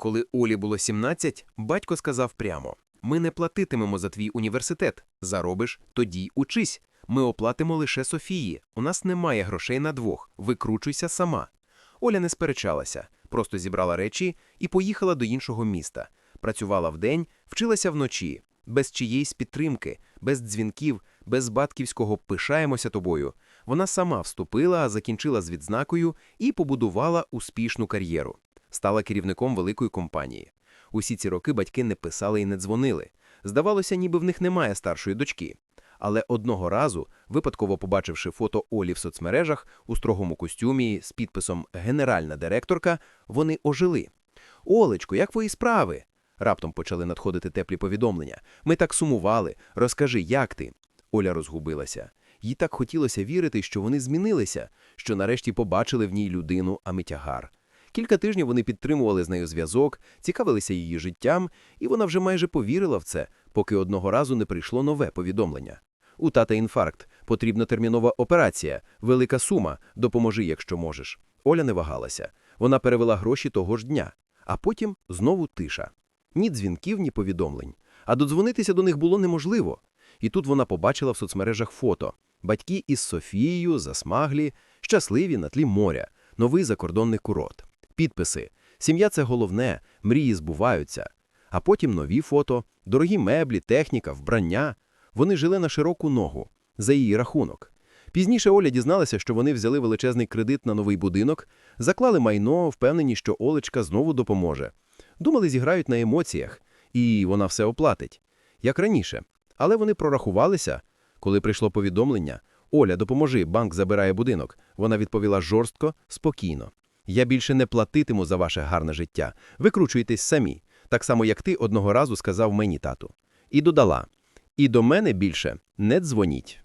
Коли Олі було 17, батько сказав прямо: Ми не платитимемо за твій університет. Заробиш, тоді учись. Ми оплатимо лише Софії. У нас немає грошей на двох. Викручуйся сама. Оля не сперечалася, просто зібрала речі і поїхала до іншого міста. Працювала вдень, вчилася вночі, без чиєїсь підтримки, без дзвінків, без батьківського пишаємося тобою. Вона сама вступила, закінчила з відзнакою і побудувала успішну кар'єру. Стала керівником великої компанії. Усі ці роки батьки не писали і не дзвонили. Здавалося, ніби в них немає старшої дочки. Але одного разу, випадково побачивши фото Олі в соцмережах у строгому костюмі з підписом Генеральна директорка, вони ожили. Олечко, як твої справи? Раптом почали надходити теплі повідомлення. Ми так сумували. Розкажи, як ти? Оля розгубилася. Їй так хотілося вірити, що вони змінилися, що нарешті побачили в ній людину, а не тягар. Кілька тижнів вони підтримували з нею зв'язок, цікавилися її життям, і вона вже майже повірила в це, поки одного разу не прийшло нове повідомлення. У тата інфаркт, потрібна термінова операція, велика сума, допоможи, якщо можеш. Оля не вагалася. Вона перевела гроші того ж дня, а потім знову тиша. Ні дзвінків, ні повідомлень. А додзвонитися до них було неможливо. І тут вона побачила в соцмережах фото. Батьки із Софією, засмаглі, щасливі на тлі моря, новий закордонний курорт. Підписи. Сім'я – це головне, мрії збуваються. А потім нові фото, дорогі меблі, техніка, вбрання. Вони жили на широку ногу, за її рахунок. Пізніше Оля дізналася, що вони взяли величезний кредит на новий будинок, заклали майно, впевнені, що Олечка знову допоможе. Думали, зіграють на емоціях, і вона все оплатить. Як раніше. Але вони прорахувалися. Коли прийшло повідомлення «Оля, допоможи, банк забирає будинок», вона відповіла жорстко, спокійно. «Я більше не платитиму за ваше гарне життя. Викручуйтесь самі, так само, як ти одного разу сказав мені тату». І додала «І до мене більше не дзвоніть».